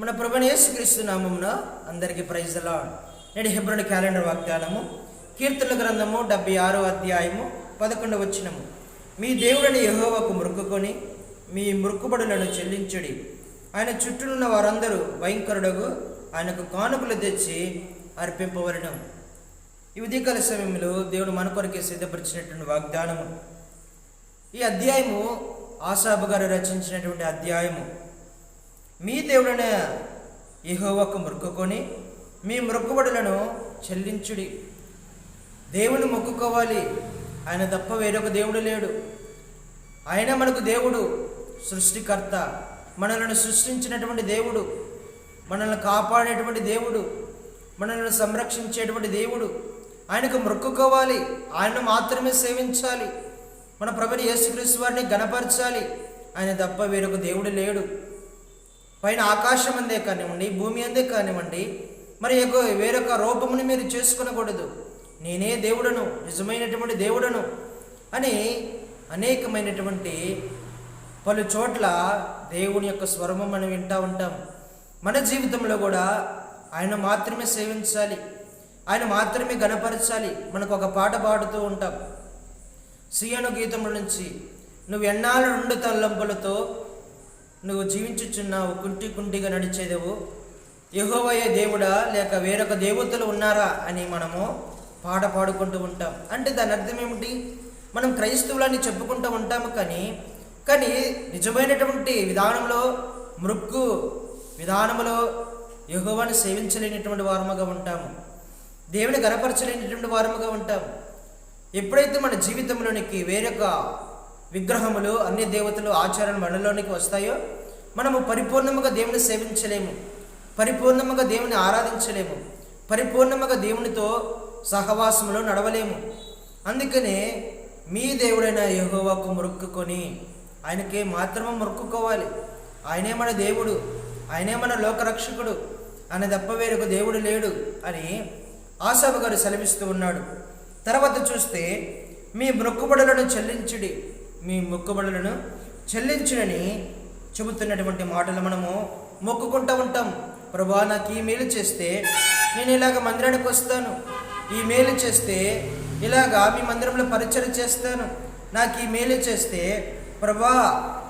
మన ప్రభుని యేసుక్రీస్తు నామమున అందరికీ ప్రైజ్ అలా నేడు హెబ్రోని క్యాలెండర్ వాగ్దానము కీర్తన గ్రంథము డెబ్బై ఆరో అధ్యాయము పదకొండు వచ్చినము మీ దేవుడిని యహోవకు మురుక్కుని మీ మురుక్కుబడులను చెల్లించుడి. ఆయన చుట్టూనున్న వారందరూ భయంకరుడగు ఆయనకు కానుకలు తెచ్చి అర్పింపవలను. ఈ ఉదయకాల సమయంలో దేవుడు మన కొరకే సిద్ధపరిచినటువంటి వాగ్దానము. ఈ అధ్యాయము ఆసాబు గారు రచించినటువంటి అధ్యాయము. మీ దేవుడైన యహోవకు మొక్కుకొని మీ మొక్కుబడులను చెల్లించుడి. దేవుని మొక్కుకోవాలి. ఆయన తప్ప వేరొక దేవుడు లేడు. ఆయన మనకు దేవుడు సృష్టికర్త మనల్ని సృష్టించినటువంటి దేవుడు మనల్ని కాపాడేటువంటి దేవుడు మనల్ని సంరక్షించేటువంటి దేవుడు. ఆయనకు మొక్కుకోవాలి. ఆయనను మాత్రమే సేవించాలి. మన ప్రభుని యేసుక్రీస్తు వారిని గణపరచాలి. ఆయన తప్ప వేరొక దేవుడు లేడు. పైన ఆకాశం అందే కానివ్వండి భూమి అందే కానివ్వండి మరి వేరొక రూపముని మీరు చేసుకునకూడదు. నేనే దేవుడను నిజమైనటువంటి దేవుడను అని అనేకమైనటువంటి పలు చోట్ల దేవుని యొక్క స్వరము మనం వింటూ ఉంటాం. మన జీవితంలో కూడా ఆయన మాత్రమే సేవించాలి. ఆయన మాత్రమే గణపరచాలి. మనకు ఒక పాట పాడుతూ ఉంటాం. సియను గీతముల నుంచి నువ్వు ఎన్నాళ్ళు రెండు తల్లంపులతో నువ్వు జీవించుచున్నావు కుంటి కుంటిగా నడిచేదేవు? యహోవయ్య దేవుడా లేక వేరొక దేవతలు ఉన్నారా అని మనము పాట పాడుకుంటూ ఉంటాం. అంటే దాని అర్థం ఏమిటి? మనం క్రైస్తవులని చెప్పుకుంటూ ఉంటాము కానీ కానీ నిజమైనటువంటి విధానంలో మృక్కు విధానములో యహోవాని సేవించలేనటువంటి వారముగా ఉంటాము. దేవుని గనపరచలేనటువంటి వారముగా ఉంటాము. ఎప్పుడైతే మన జీవితంలోనికి వేరొక విగ్రహములు అన్ని దేవతలు ఆచారాలు మనలోనికి వస్తాయో మనము పరిపూర్ణముగా దేవుని సేవించలేము. పరిపూర్ణముగా దేవుని ఆరాధించలేము. పరిపూర్ణముగా దేవునితో సహవాసములో నడవలేము. అందుకనే మీ దేవుడైన యహోవాకు మొక్కుకొని ఆయనకే మాత్రమే మొరుక్కుకోవాలి. ఆయనే మన దేవుడు. ఆయనే మన లోకరక్షకుడు. ఆయన తప్ప వేరొక దేవుడు లేడు అని ఆసాబు గారు సెలవిస్తూ ఉన్నాడు. తర్వాత చూస్తే మీ మొక్కుబడులను చెల్లించుడి. మీ మొక్కుబడులను చెల్లించునని చెబుతున్నటువంటి మాటలు మనము మొక్కుకుంటూ ఉంటాం. ప్రభా నాకు ఈ మేలు చేస్తే నేను ఇలాగ మందిరానికి వస్తాను. ఈ మేలు చేస్తే ఇలాగా మీ మందిరంలో పరిచయం చేస్తాను. నాకు ఈ మేలు చేస్తే ప్రభా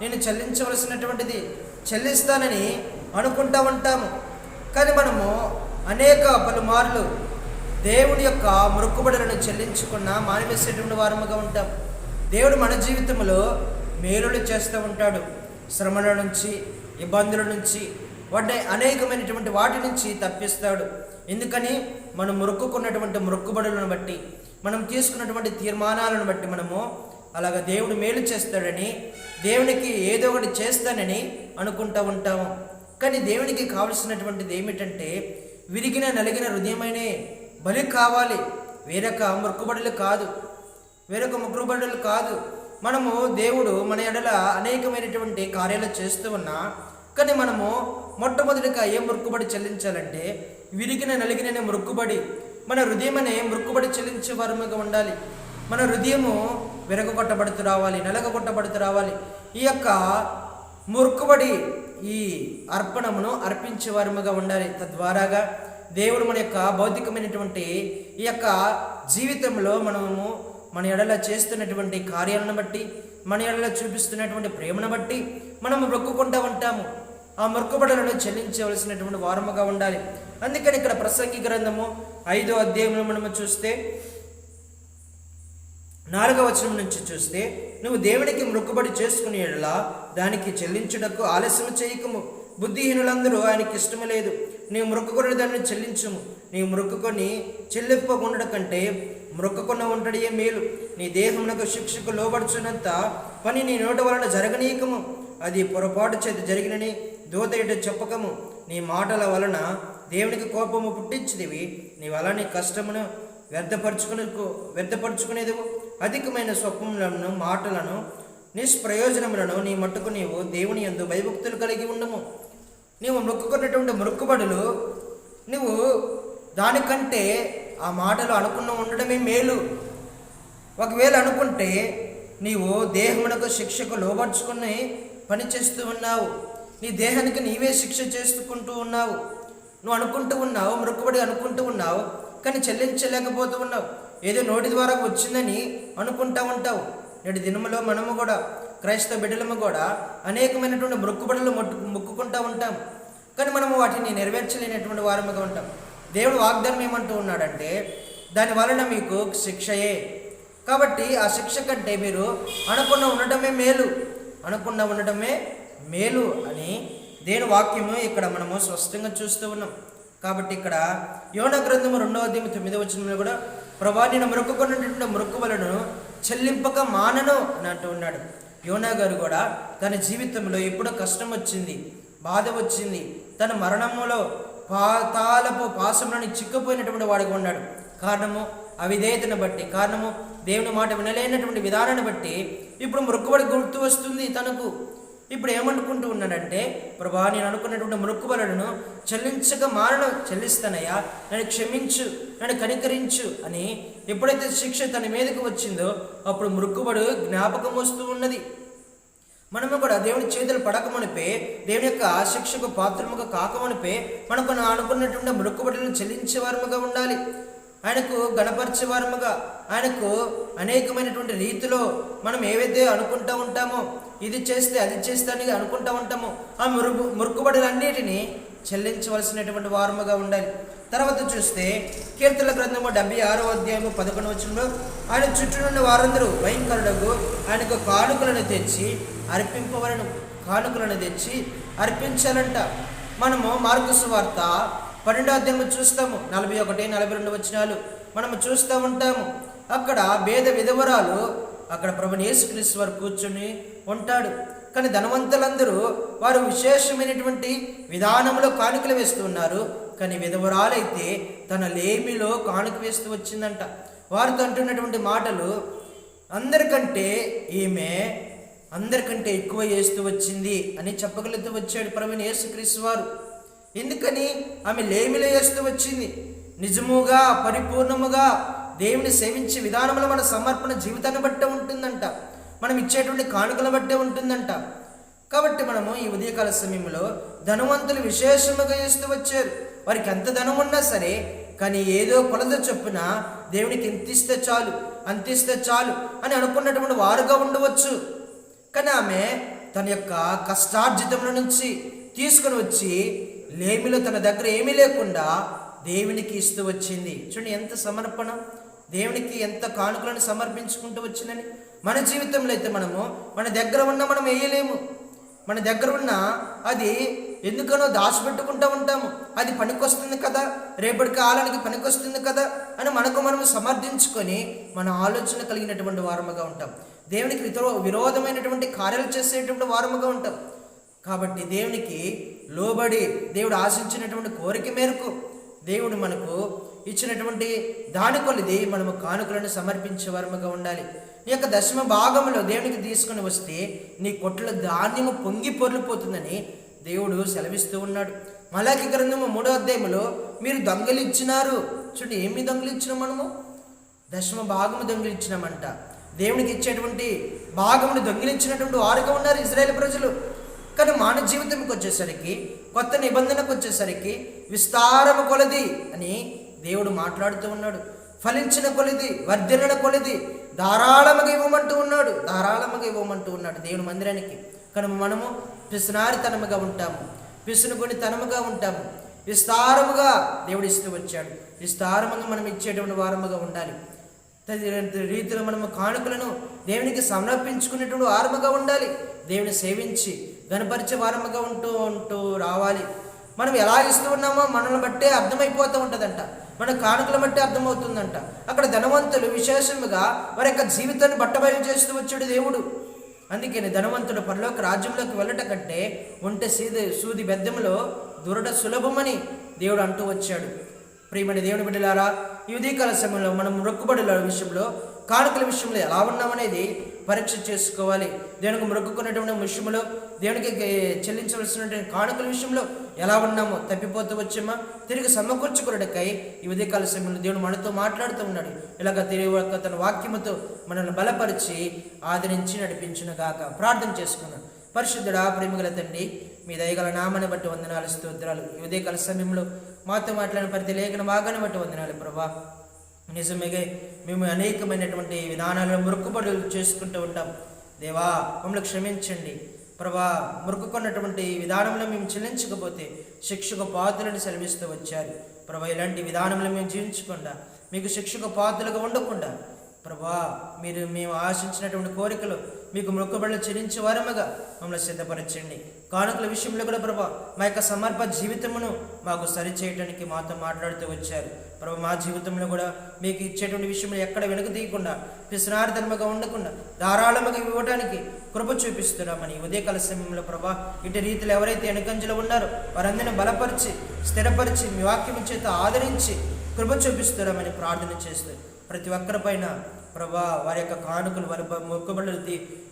నేను చెల్లించవలసినటువంటిది చెల్లిస్తానని అనుకుంటా ఉంటాము. కానీ మనము అనేక పలుమార్లు దేవుడి యొక్క మొక్కుబడులను చెల్లించుకున్న మానివేసేటువంటి వారముగా ఉంటాం. దేవుడు మన జీవితంలో మేలులు చేస్తూ ఉంటాడు. శ్రమల నుంచి ఇబ్బందుల నుంచి వాటి అనేకమైనటువంటి వాటి నుంచి తప్పిస్తాడు. ఎందుకని? మనం మొరుక్కున్నటువంటి మొరుక్కుబడులను బట్టి మనం తీసుకున్నటువంటి తీర్మానాలను బట్టి మనము అలాగ దేవుడు మేలు చేస్తాడని దేవునికి ఏదో ఒకటి చేస్తానని అనుకుంటూ ఉంటాము. కానీ దేవునికి కావలసినటువంటిది ఏమిటంటే విరిగిన నలిగిన హృదయమైనే బలి కావాలి. వేరొక మొక్కుబడులు కాదు. వేరొక మొక్కుబడులు కాదు. మనము దేవుడు మన ఎడల అనేకమైనటువంటి కార్యాలు చేస్తూ ఉన్నా కానీ మనము మొట్టమొదటిగా ఏ మొక్కుబడి చెల్లించాలంటే విరిగిన నలిగిన మొక్కుబడి మన హృదయం అనే మొక్కుబడి చెల్లించే వారముగా ఉండాలి. మన హృదయము విరగొట్టబడుతూ రావాలి నలగొట్టబడుతూ రావాలి. ఈ యొక్క మొక్కుబడి ఈ అర్పణమును అర్పించే వారముగా ఉండాలి. తద్వారాగా దేవుడు మన యొక్క భౌతికమైనటువంటి ఈ యొక్క జీవితంలో మనము మన ఎడల చేస్తున్నటువంటి కార్యాలను బట్టి మన ఎడల చూపిస్తున్నటువంటి ప్రేమను బట్టి మనము మొక్కుకుంటూ ఉంటాము. ఆ మొక్కుబడులను చెల్లించవలసినటువంటి వారముగా ఉండాలి. అందుకని ఇక్కడ ప్రసంగి గ్రంథము ఐదో అధ్యాయంలో మనము చూస్తే నాలుగవ వచనం నుంచి చూస్తే నువ్వు దేవునికి మొక్కుబడి చేసుకునే ఎడలా దానికి చెల్లించుటకు ఆలస్యం చేయకము. బుద్ధిహీనులందరూ ఆయనకి ఇష్టము లేదు. నీవు మొక్కుకున్న దాన్ని చెల్లించుము. నీవు మొక్కుకొని చెల్లింపకుండా కంటే మొక్కుకున్న ఉంటడియే మేలు? నీ దేహమునకు శిక్షకు లోబడుచున్నంత పని నీ నోట వలన జరగనీయకము. అది పొరపాటు చేతి జరిగినని దూత చెప్పకము. నీ మాటల వలన దేవునికి కోపము పుట్టించిదివి నీ వలని నీ కష్టమును వ్యర్థపరుచుకునే వ్యర్థపరుచుకునేది అధికమైన స్వప్నములను మాటలను నిష్ప్రయోజనములను నీ మట్టుకు నీవు దేవుని ఎందు భయభక్తులు కలిగి ఉండము. నీవు మొక్కుకున్నటువంటి మొక్కుబడులు నువ్వు దానికంటే ఆ మాటలు అనుకున్న ఉండడమే మేలు. ఒకవేళ అనుకుంటే నీవు దేహమునకు శిక్షకు లోపరుచుకుని పని చేస్తూ ఉన్నావు. నీ దేహానికి నీవే శిక్ష చేసుకుంటూ ఉన్నావు. నువ్వు అనుకుంటూ ఉన్నావు మృక్కుబడి అనుకుంటూ ఉన్నావు కానీ చెల్లించలేకపోతూ ఉన్నావు. ఏదో నోటి ద్వారా వచ్చిందని అనుకుంటా ఉంటావు. నేటి దినములో మనము కూడా క్రైస్తవ బిడ్డలము కూడా అనేకమైనటువంటి మృక్కుబడులు మొక్కు మొక్కుకుంటూ ఉంటాం. కానీ మనము వాటిని నెరవేర్చలేనటువంటి వారముగా ఉంటాం. దేవుడు వాగ్దానం ఏమంటూ ఉన్నాడంటే దాని వలన మీకు శిక్షయే. కాబట్టి ఆ శిక్ష కంటే మీరు అనుకున్న ఉండటమే మేలు. అనుకున్న ఉండటమే మేలు అని దేని వాక్యము ఇక్కడ మనము స్పష్టంగా చూస్తూ ఉన్నాం. కాబట్టి ఇక్కడ యోన గ్రంథము రెండవ అధ్యాయం తొమ్మిదవ వచ్చిన కూడా ప్రభా నేను మొక్కుకున్నటువంటి మొక్కుబలను చెల్లింపక మానను అని అంటూ ఉన్నాడు. యోనా గారు కూడా తన జీవితంలో ఎప్పుడో కష్టం వచ్చింది బాధ వచ్చింది. తన మరణములో పాతాలపు పాసంలోని చిక్కుపోయినటువంటి వాడిగా ఉన్నాడు. కారణము అవిధేయతను బట్టి కారణము దేవుని మాట వినలేనటువంటి విధానాన్ని బట్టి ఇప్పుడు మొక్కుబడి గుర్తు వస్తుంది తనకు. ఇప్పుడు ఏమనుకుంటూ ఉన్నాడంటే ప్రభా నేను అనుకున్నటువంటి మొక్కుబడులను చెల్లించక మారను చెల్లిస్తానయ్యా నన్ను క్షమించు నన్ను కనికరించు అని ఎప్పుడైతే శిక్ష తన మీదకి వచ్చిందో అప్పుడు మొక్కుబడు జ్ఞాపకం వస్తూ ఉన్నది. మనము కూడా దేవుని చేతులు పడకమనిపే దేవుని యొక్క శిక్షకు పాత్రముగా కాకమనిపే మనకు అనుకున్నటువంటి మృక్కుబడులను చెల్లించే వారముగా ఉండాలి. ఆయనకు గణపరిచే వారముగా ఆయనకు అనేకమైనటువంటి రీతిలో మనం ఏవైతే అనుకుంటూ ఉంటామో ఇది చేస్తే అది చేస్తే అని ఉంటామో ఆ మురుగు మురుకుబడులన్నిటినీ చెల్లించవలసినటువంటి వారముగా ఉండాలి. తర్వాత చూస్తే కీర్తన గ్రంథము డెబ్బై ఆరో అధ్యాయము పదకొండు వచ్చంలో ఆయన చుట్టూ నుండి వారందరూ భయంకరుడకు ఆయనకు కానుకలను తెచ్చి అర్పింపవలను కానుకలను తెచ్చి అర్పించాలంట. మనము మార్గసు వార్త పన్నెండో అధ్యాయం చూస్తాము. నలభై ఒకటి నలభై రెండు వచనాలు మనము చూస్తూ ఉంటాము. అక్కడ భేద విధవరాలు అక్కడ ప్రభు యేసుక్రీస్తు వారు కూర్చుని ఉంటాడు. కానీ ధనవంతులందరూ వారు విశేషమైనటువంటి విధానంలో కానుకలు వేస్తూ ఉన్నారు. కానీ విధవరాలైతే తన లేమిలో కానుక వేస్తూ వచ్చిందంట. వారితో అంటున్నటువంటి మాటలు అందరికంటే ఈమె అందరికంటే ఎక్కువ వేస్తూ వచ్చింది అని చెప్పగలుగుతూ వచ్చాడు ప్రవీణ్ యేసుక్రీస్తు వారు. ఎందుకని? ఆమె లేమిలో వేస్తూ వచ్చింది. నిజముగా పరిపూర్ణముగా దేవుని సేవించే విధానంలో మన సమర్పణ జీవితాన్ని బట్టే ఉంటుందంట. మనం ఇచ్చేటువంటి కానుకల బట్టే ఉంటుందంట. కాబట్టి మనము ఈ ఉదయకాల సమయంలో ధనవంతులు విశేషముగా చేస్తూ వచ్చారు. వారికి ఎంత ధనం ఉన్నా సరే కానీ ఏదో కొలత చొప్పున దేవునికి ఎంత ఇస్తే చాలు అంత ఇస్తే చాలు అని అనుకున్నటువంటి వారుగా ఉండవచ్చు. కానీ ఆమె తన యొక్క కష్టార్జితంలో నుంచి తీసుకొని వచ్చి లేమిలో తన దగ్గర ఏమీ లేకుండా దేవునికి ఇస్తూ వచ్చింది. చూడండి ఎంత సమర్పణ. దేవునికి ఎంత కానుకలను సమర్పించుకుంటూ వచ్చిందని మన జీవితంలో అయితే మనము మన దగ్గర ఉన్న మనం వేయలేము. మన దగ్గర ఉన్న అది ఎందుకనో దాచిపెట్టుకుంటూ ఉంటాము. అది పనికొస్తుంది కదా. రేపటి కాలానికి పనికొస్తుంది కదా అని మనకు మనము సమర్థించుకొని మన ఆలోచన కలిగినటువంటి వారముగా ఉంటాం. దేవునికి విరో విరోధమైనటువంటి కార్యాలు చేసేటువంటి వారముగా ఉంటాం కాబట్టి దేవునికి లోబడి దేవుడు ఆశించినటువంటి కోరిక మేరకు దేవుడు మనకు ఇచ్చినటువంటి దాని కొలిది మనము కానుకలను సమర్పించే వారముగా ఉండాలి. నీ యొక్క దశమ భాగంలో దేవునికి తీసుకొని వస్తే నీ కొట్ల ధాన్యము పొంగి పొర్లిపోతుందని దేవుడు సెలవిస్తూ ఉన్నాడు. మలాకి గ్రంథము మూడో అధ్యాయంలో మీరు దొంగలిచ్చినారు. చూడండి ఏమి దొంగలిచ్చినాం మనము? దశమ భాగము దొంగిలించినామంట దేవునికి ఇచ్చేటువంటి భాగమును దొంగిలించినటువంటి వారుగా ఉన్నారు ఇజ్రాయేల్ ప్రజలు. కానీ మానవ జీవితంకి వచ్చేసరికి కొత్త నిబంధనకు వచ్చేసరికి విస్తారము కొలది అని దేవుడు మాట్లాడుతూ ఉన్నాడు. ఫలించిన కొలిది వర్ధిల్లిన కొలిది ధారాళముగా ఇవ్వమంటూ ఉన్నాడు ధారాళముగా ఇవ్వమంటూ ఉన్నాడు దేవుని మందిరానికి. కానీ మనము పిసునారితనముగా ఉంటాము పిసునుకొని తనముగా ఉంటాము. విస్తారముగా దేవుడు ఇస్తూ వచ్చాడు. విస్తారముగా మనం ఇచ్చేటువంటి వారముగా ఉండాలి. తదితర రీతిలో మనము కానుకలను దేవునికి సమర్పించుకునేటువంటి వారముగా ఉండాలి. దేవుని సేవించి గనపరిచే వారముగా ఉంటూ ఉంటూ రావాలి. మనం ఎలా ఇస్తూ ఉన్నామో మనల్ని బట్టే అర్థమైపోతూ ఉంటుందంట. మన కానుకల బట్టే అర్థమవుతుందంట. అక్కడ ధనవంతులు విశేషముగా వారి యొక్క జీవితాన్ని బట్టబయలు చేస్తూ వచ్చాడు దేవుడు. అందుకని ధనవంతుడు పరలోక రాజ్యంలోకి వెళ్ళట కంటే ఒంటె సీది సూది బెద్దంలో దురడ సులభమని దేవుడు అంటూ వచ్చాడు. ప్రియమైన దేవుని బిడ్డలారా ఈ ఉదయకాల సమయంలో మనం మొక్కుబడుల విషయంలో కానుకల విషయంలో ఎలా ఉన్నామనేది పరీక్ష చేసుకోవాలి. దేవునికి మొక్కుకున్నటువంటి విషయంలో దేవునికి చెల్లించవలసినటువంటి కానుకల విషయంలో ఎలా ఉన్నామో తప్పిపోతూ వచ్చామా? తిరిగి సమకూర్చుకున్నకై ఈ ఉదయకాల సమయంలో దేవుడు మనతో మాట్లాడుతూ ఉన్నాడు. ఇలాగ తిరిగి ఒక తన వాక్యముతో మనల్ని బలపరిచి ఆదరించి నడిపించిన గాక. ప్రార్థన చేసుకున్నాం పరిశుద్ధుడా ప్రేమగల తండ్రి మీ దయగల నామని బట్టి వందనాలు స్తోత్రాలు. ఈ ఉదయకాల సమయంలో మాతో మాట్లాడిన ప్రతి లేఖన భాగాన్ని బట్టి వందనాలు ప్రభా. నిజమే మేము అనేకమైనటువంటి విధానాలను మురుక్కుబడులు చేసుకుంటూ ఉంటాం. దేవా మమ్మల్ని క్షమించండి. ప్రభా మురుక్కున్నటువంటి విధానంలో మేము చెల్లించకపోతే శిక్షకు పాత్రలను సెలవిస్తూ వచ్చారు. ప్రభా ఇలాంటి విధానంలో మేము జీవించకుండా మీకు శిక్షకు పాత్రలుగా ఉండకుండా ప్రభా మీరు మేము ఆశించినటువంటి కోరికలు మీకు మొక్కుబడులు చెల్లించే వారముగా మమ్మల్ని సిద్ధపరచండి. కానుకల విషయంలో కూడా ప్రభా మా యొక్క సమర్ప జీవితమును మాకు సరిచేయటానికి మాతో మాట్లాడుతూ వచ్చారు. ప్రభా మా జీవితంలో కూడా మీకు ఇచ్చేటువంటి విషయంలో ఎక్కడ వెనుక తీయకుండా పిసినార్థనముగా ఉండకుండా ధారాళముగా ఇవ్వడానికి కృప చూపిస్తున్నామని ఈ ఉదయకాల సమయంలో ప్రభా ఇటు రీతిలో ఎవరైతే వెనుకంజలో ఉన్నారో వారందరిని బలపరిచి స్థిరపరిచి మీ వాక్యం చేత ఆదరించి కృప చూపిస్తున్నామని ప్రార్థన చేస్తూ ప్రతి ఒక్కరిపైన ప్రభా వారి యొక్క కానుకలు వారి మొక్కుబడులు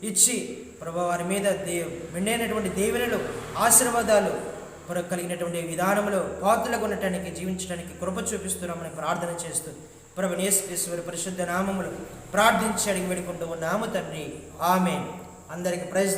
ఇచ్చి ప్రభా వారి మీద దే మెండైనటువంటి దేవునిలో ఆశీర్వాదాలు కలిగినటువంటి విధానంలో పాత్రలకు ఉండటానికి జీవించడానికి కృప చూపిస్తున్నామని ప్రార్థన చేస్తూ ప్రభు నేశ్వరి పరిశుద్ధ నామములు ప్రార్థించి అడిగి వేడుకుంటూ ఉన్నాము తండ్రి. ఆమె అందరికి ప్రైజ్